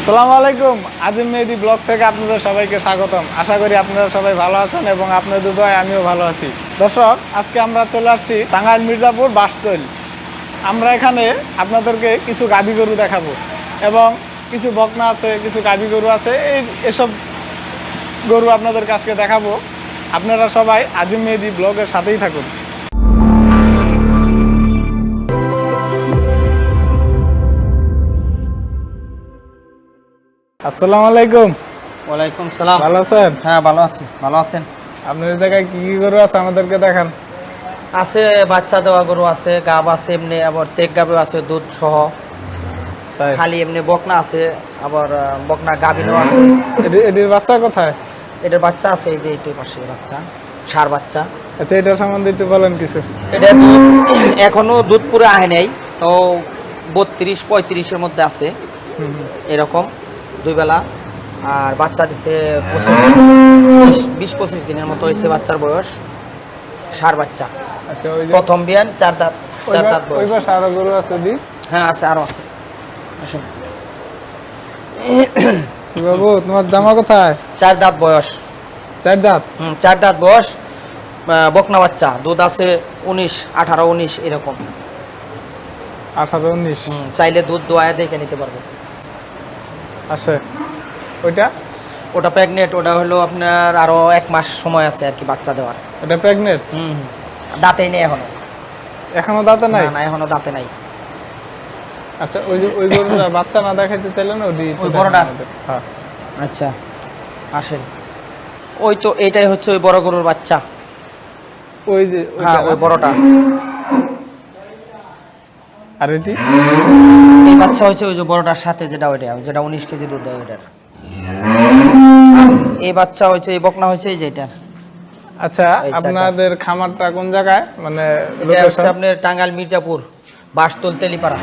আসসালামু আলাইকুম। আজিম মেহেদি ব্লগ থেকে আপনাদের সবাইকে স্বাগতম। আশা করি আপনারা সবাই ভালো আছেন এবং আপনাদের দোয়ায় আমিও ভালো আছি। দর্শক, আজকে আমরা চলে আসছি টাঙ্গাইল মির্জাপুর বাসতৈল। আমরা এখানে আপনাদেরকে কিছু গাভী গরু দেখাবো এবং কিছু বকনা আছে, কিছু গাভী গরু আছে। এই এসব গরু আপনাদের কাছকে দেখাবো। আপনারা সবাই আজিম মেহেদি ব্লগের সাথেই থাকুন। আসসালামু আলাইকুম। ওয়ালাইকুম সালাম। ভালো আছেন? হ্যাঁ ভালো আছি ভালো আছেন? আপনার জায়গায় কি কি গরু আছে আমাদেরকে দেখান। আছে বাচ্চা দেওয়া গরু আছে গাব আছে এমনি আবার চেক গাবে আছে দুধ সহ। তাই? খালি এমনি বকনা আছে আবার বকনা গাভিনও আছে। এটি- এটির বাচ্চা কোথায়? এটার বাচ্চা আছে এই যে এইটার পাশে বাচ্চা সার বাচ্চা। আচ্ছা এটার সম্বন্ধে একটু বলেন কিছু। এটা এখনও দুধ পুরো আহে নাই তো বত্রিশ পঁয়ত্রিশের মধ্যে আছে। এরকম। দুই বেলা আর বাচ্চা দিছে বিশ- পঁচিশ দিনের মতো হয়েছে বাচ্চার বয়স সার বাচ্চা। আচ্ছা প্রথম বিয়ান চার দাঁত চার দাঁত বয়স। আরও গরু আছে দি? হ্যাঁ আছে আরও আছে। আসুন। বাবু তোমার জামা কোথায়? চার দাঁত বয়স। চার দাঁত? হুম, চার দাঁত বয়স বকনা বাচ্চা। দুধ আছে উনিশ আঠারো উনিশ এরকম। আঠারো উনিশ। চাইলে দুধ দোয়ায় দেখে নিতে পারবে। আছে। ওইটা? ওটা প্রেগনেন্ট ওটা হলো আপনার আরও এক মাস সময় আছে আর কি বাচ্চা দেওয়ার। ওটা প্রেগনেন্ট হুম। দাঁতেই নেই এখনও। এখনও দাঁতে নাই? না এখনও দাঁতে নাই। আচ্ছা ওই যে ওই গরুটা বাচ্চা না দেখাইতে চাইলেন একটু ওই দেখান বড়টা? হ্যাঁ। আচ্ছা আসেন। ওই তো এটাই হচ্ছে ওই বড় গরুর বাচ্চা। ওই যে হ্যাঁ ওই বড়টা। আর এটি? বাচ্চা হয়েছে ওই যে বড়টার সাথে যেটা ওইটা যেটা উনিশ কেজি দুধ দেয় ওইটার। এই বাচ্চা হয়েছে এই বকনা হয়েছে এই যে এটা। আচ্ছা আপনাদের খামারটা কোন জায়গায়? মানে আপনার টাঙ্গাইল মির্জাপুর বাসতল তেলিপাড়া।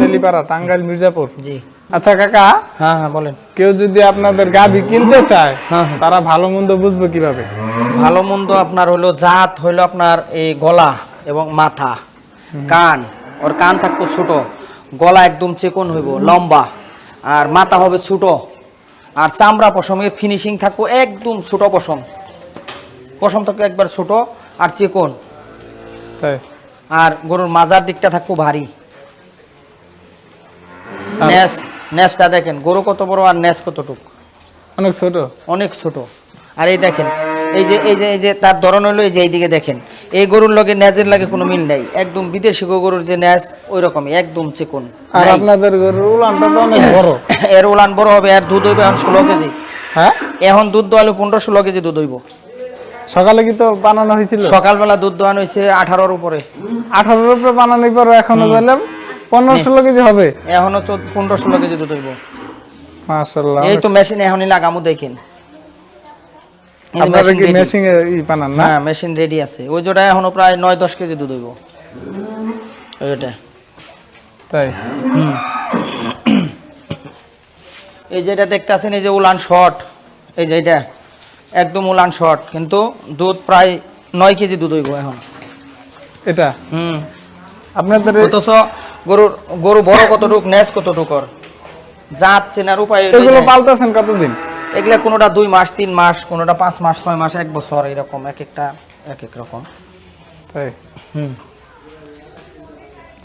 তেলিপাড়া টাঙ্গাইল মির্জাপুর? জি। আচ্ছা কাকা হ্যাঁ হ্যাঁ বলেন। কেউ যদি আপনাদের গাভি কিনতে চায় হ্যাঁ, হ্যাঁ। তারা ভালো মন্দ বুঝবে কীভাবে? ভালো মন্দ আপনার হলো জাত হলো আপনার এই গলা এবং মাথা। কান ওর কান থাকতো ছোট। গলা একদম চিকন হইব লম্বা। আর মাথা হবে ছোট। আর চামড়া পশমে ফিনিশিং থাকব একদম ছোট পশম। পশম থাকবে একবার ছোট আর চিকন। আর গরুর মাজার দিকটা থাকব ভারী। ন্যাস ন্যাসটা দেখেন গরু কত বড় আর ন্যাস কতটুক? অনেক ছোট? অনেক ছোট। আর এই দেখেন এই যে এই যে এই যে তার ধরন হলো এই যে এইদিকে দেখেন। এই গরুর লগে ন্যাজের লাগে কোনো মিল নাই। একদম বিদেশি গরুর যে ন্যাজ ওই রকমই একদম চিকন। আর আপনাদের গরুর উলানটা তো অনেক বড়। এর উলান বড় হবে আর দুধ হইবে এখন ষোলো কেজি। হ্যাঁ? এখন দুধ দোয়ালে পনেরো ষোলো কেজি দুধ হইব। সকালে কি তো বানানো হয়েছিল? সকালবেলা দুধ দোয়ানো হয়েছে আঠারোর উপরে। আঠারোর উপরে বানানোর পর এখনও বললাম পনেরো ষোলো কেজি হবে? এখনও পনেরো ষোলো কেজি দুধ হইব। মাশাল্লাহ এই তো মেশিন এখনই লাগামো দেখেন। আপনারা কি ready। মেশিং ই বানান না? হ্যাঁ মেশিন রেডি আছে। ওই জোটা এখনও প্রায় নয় দশ কেজি দুধ হইব। ওইটা তাই? এই যে এটা দেখতেছেন এই যে উলান শর্ট। এই যে এটা একদম উলান শর্ট। কিন্তু দুধ প্রায় নয় কেজি দুধ হইব এখন। এটা? হুম। আপনাদের এই- অথচ গরুর গরু বড় কতটুক নেস কতটুক জাত চেনার উপায় এগুলো পাল্টাছেন কতদিন? এগুলা কোনোটা দুই মাস তিন মাস কোনোটা পাঁচ মাস ছয় মাস এক বছর এরকম এক একটা এক এক রকম। হুম।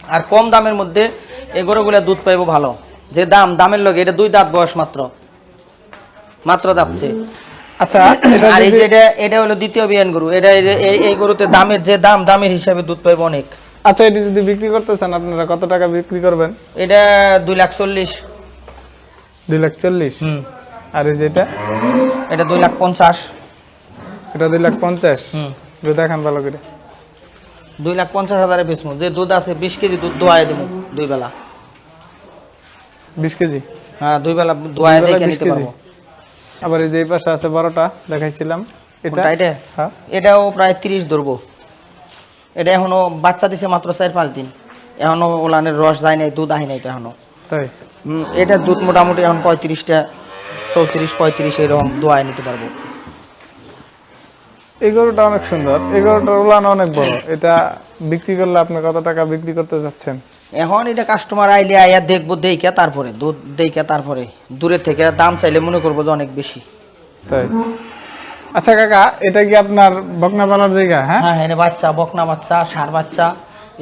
আর কম দামের মধ্যে এই গরুগুলা দুধ পাইবো ভালো। যে দাম দামের লগে এটা দুই দাঁত বয়স মাত্র। মাত্র দাঁতছে। আচ্ছা আর এই এটা এটা হলো দ্বিতীয় বিয়ান গরু। এটা এই যে এই- গরুতে দামের যে দাম দামের হিসাবে দুধ পাইবো অনেক। আচ্ছা এটি যদি বিক্রি করতে চান আপনারা কত টাকা বিক্রি করবেন? এটা দুই লাখ চল্লিশ। দুই লাখ চল্লিশ? হুম। আর এই যেটা এটা? দুই লাখ পঞ্চাশ। এটা দুই লাখ পঞ্চাশ? হুম। একটু দেখান ভালো করে। দুই লাখ পঞ্চাশ হাজারে বেচবো যে দুধ আছে বিশ কেজি দুধ দোয়াই দেবো দুই বেলা। বিশ কেজি? হ্যাঁ দুই বেলা দোয়াই দেখে নিতে পারব। আবার এই যে পাশে আছে বড়টা দেখাইছিলাম। এটা? এটা? হ্যাঁ। এটাও প্রায় তিরিশ ধরবো। এটা এখনও বাচ্চা দিছে মাত্র চার পাঁচ দিন। এখনও ওলানের রস যায় নাই দুধ আহি নাই এখনও। তাই? এটা দুধ মোটামুটি এখন পঁয়ত্রিশটা চৌত্রিশ পঁয়ত্রিশ এরকম দোয়াই নিতে পারব। এই গরুটা অনেক সুন্দর। এই গরুটার উলান অনেক বড়। এটা বিক্রি করলে আপনি কত টাকা বিক্রি করতে চাচ্ছেন এখন এটা কাস্টমার আইলে আইয়া দেখব দেইকা তারপরে দুধ দেইকা তারপরে। দূরে থেকে দাম চাইলে মনে করব যে অনেক বেশি। তাই? আচ্ছা কাকা এটা কি আপনার বকনা পালার জায়গা হ্যাঁ? হ্যাঁ এখানে বাচ্চা বকনা বাচ্চা সার বাচ্চা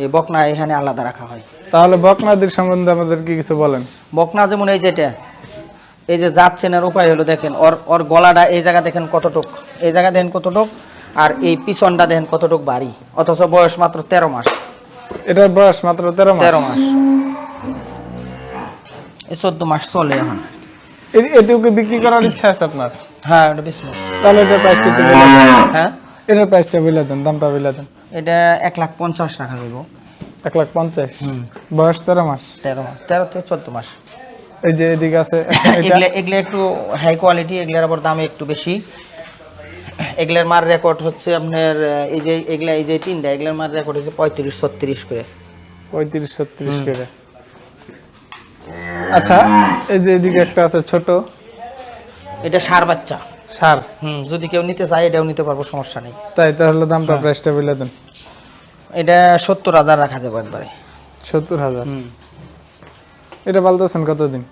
এই বকনা এখানে আলাদা রাখা হয়। তাহলে বকনাদের সম্বন্ধে আমাদের কি কিছু বলেন। বকনা যেমন এই যেটা এই যে জাত চেনার উপায় হলো দেখেন ওর ওর গলাটা এই জায়গা দেখেন কতটুক এই জায়গা দেখেন কতটুক আর এই পিছনটা দেখেন কতটুক ভারী অথচ বয়স মাত্র তেরো মাস। এটার বয়স মাত্র তেরো মাস? তেরো মাস। চোদ্দ মাস চলে এখন। এটুকু বিক্রি করার ইচ্ছা আছে আপনার? হ্যাঁ ওটা বিসমিল তাহলে এটার প্রাইসটা একটু দেন। হ্যাঁ। এটার প্রাইসটা বলে দেন দামটা বলে দেন। এটা এক লাখ পঞ্চাশ টাকা দেব। এক লাখ পঞ্চাশ? বয়স তেরো মাস? তেরো মাস তেরো থেকে চোদ্দ মাস। এই যে এদিকে আছে এগুলো এগুলো একটু হাই কোয়ালিটি এগুলোর আবার দাম একটু বেশি। এগুলোর মার রেকর্ড হচ্ছে আপনার এই যে এগুলা এই যে তিনটা এগুলোর মার রেকর্ড হচ্ছে পঁয়ত্রিশ ছত্রিশ করে। পঁয়ত্রিশ ছত্রিশ করে। আচ্ছা এই যে এদিকে একটা আছে ছোট। এটা সার বাচ্চা। সার? হুম যদি কেউ নিতে চায় এটাও নিতে পারব সমস্যা নেই। তাই তাহলে দামটা হ্যাঁ। প্রাইসটা বলে দেন। এটা সত্তর হাজার রাখা যাবে একবারে। সত্তর হাজার? হুম। এটা বলতেছেন কতদিন?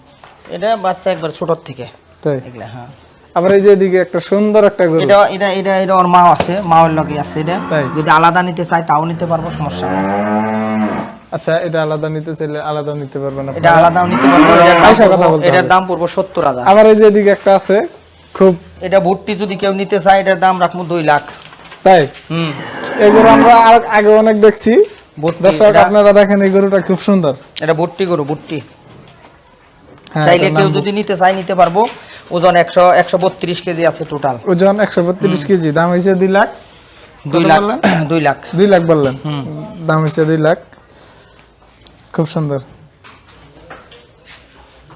এটা বাচ্চা একবার ছোটোর থেকে। তাই? এগুলা হ্যাঁ। আবার এই যে এদিকে একটা সুন্দর একটা গরু। এটা এটা এটা এটা ওর মাও আছে মাওয়ের লগে আছে এটা। যদি আলাদা নিতে চায় তাও নিতে পারব সমস্যা নেই। আচ্ছা এটা আলাদা নিতে চাইলে আলাদা নিতে পারবেন এটা আপনারা। আলাদাও নিতে পারব। পয়সা কথা বলতে এটার দাম পড়ব সত্তর হাজার। আবার এই যে এদিকে একটা আছে খুব এটা ভুট্টি যদি কেউ নিতে চায় এটার দাম রাখব দুই লাখ। তাই? হুম। এই গরু আমরা আর আগে অনেক দেখছি। দর্শক আপনারা দেখেন এই গরুটা খুব সুন্দর। এটা ভুট্টি গরু ভুট্টি। চাইলে কেউ যদি নিতে চায় নিতে পারব। ওজন একশো একশো বত্রিশ কেজি আছে টোটাল ওজন একশো বত্রিশ কেজি দাম হয়েছে দুই লাখ। দুই লাখ দুই লাখ। দুই লাখ বললেন। দাম হয়েছে দুই লাখ। খুব সুন্দর।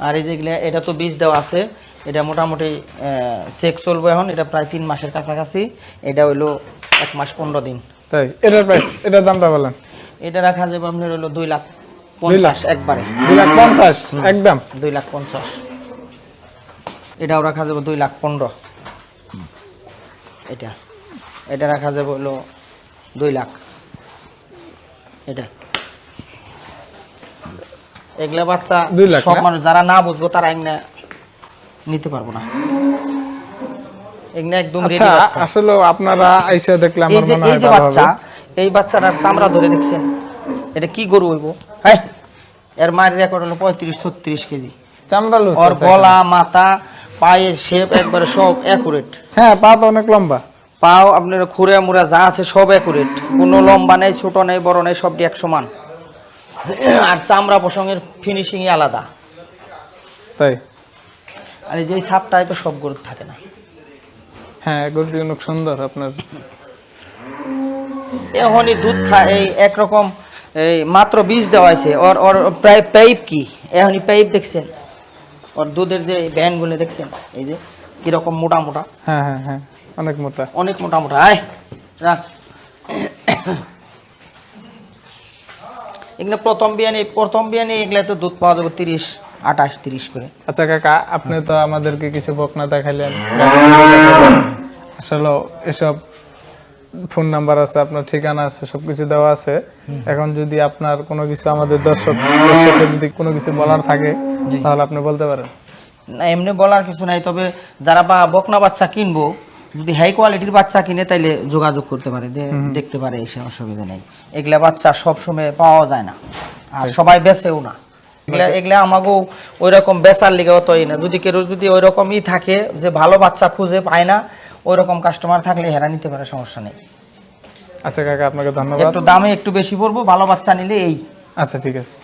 আর এই যেগুলো এটা তো বীজ দেওয়া আছে। এটা মোটামুটি চেক চলবে এখন। এটা প্রায় তিন মাসের কাছাকাছি। এটা হইল এক মাস পনেরো দিন। তাই এটার প্রাইস এটার দামটা বলেন। এটা রাখা যাবে আপনার হলো দুই লাখ? পঞ্চাশ একবারে। দুই লাখ পঞ্চাশ একদম। দুই লাখ পঞ্চাশ। এটাও রাখা যাবে দুই লাখ পনেরো। এটা। এটা রাখা যাবে হলো দুই লাখ। এটা। এগুলা বাচ্চা সব মানুষ যারা না বুঝব তারা এগুলা নিতে পারব না। এগুলা একদম আচ্ছা আসলে আপনারা আইসা দেখলে এই যে বাচ্চা এই বাচ্চাটার চামড়া ধরে দেখছেন এটা কি গরু হইব? হ্যাঁ। এর মায়ের রেকর্ড হলো পঁয়ত্রিশ ছত্রিশ কেজি। চামড়া লুজ ওর গলা মাথা পায়ের শেপ একবারে সব অ্যাকুরেট হ্যাঁ পা তো অনেক লম্বা। পাও আপনার খুঁড়ে মুড়া যা আছে সব অ্যাকুরেট কোনো লম্বা নেই ছোট নেই বড় নেই সবটি এক সমান। আর চামড়া প্রসঙ্গের ফিনিশিংই আলাদা। তাই? আর এই যে তো সব গরুর থাকে না। হ্যাঁ গরুটি অনেক সুন্দর আপনার। এখনই দুধ খা এই একরকম এই মাত্র বীজ দেওয়া হয়েছে। ওর ওর প্রায় পাইপ কি? এখনই পাইপ দেখছেন? ওর দুধের যে ভ্যানগুলো দেখছেন? এই যে কীরকম মোটা মোটা? হ্যাঁ হ্যাঁ হ্যাঁ অনেক মোটা। অনেক মোটা মোটা। আয় রাখ। এগুলো প্রথম বিয়ানি প্রথম বিয়ানি এগুলো তো দুধ পাওয়া যাবে তিরিশ আঠাশ তিরিশ করে। আচ্ছা কাকা আপনি তো আমাদেরকে কিছু বকনা দেখাইলেন আসলে এসব ফোন নাম্বার আছে আপনার ঠিকানা আছে সবকিছু দেওয়া আছে। এখন যদি আপনার কোনো কিছু আমাদের দর্শক দর্শকের যদি কোনো কিছু বলার থাকে তাহলে আপনি বলতে পারেন। না এমনি বলার কিছু নাই তবে যারা বা বকনা বাচ্চা কিনবো যদি হাই কোয়ালিটির বাচ্চা কিনে তাইলে যোগাযোগ করতে পারে দেখতে পারে এসে অসুবিধা নেই। এগুলা বাচ্চা সব সময় পাওয়া যায় না আর সবাই বেচেও না। এগুলা এগুলা আমাকেও ওই রকম বেচার লিগে অতই না। যদি কেউ যদি ওই রকমই থাকে যে ভালো বাচ্চা খুঁজে পায় না ওই রকম কাস্টমার থাকলে হেরা নিতে পারে সমস্যা নেই। আচ্ছা কাকা আপনাকে ধন্যবাদ। একটু দামে একটু বেশি পড়ব ভালো বাচ্চা নিলে এই। আচ্ছা ঠিক আছে।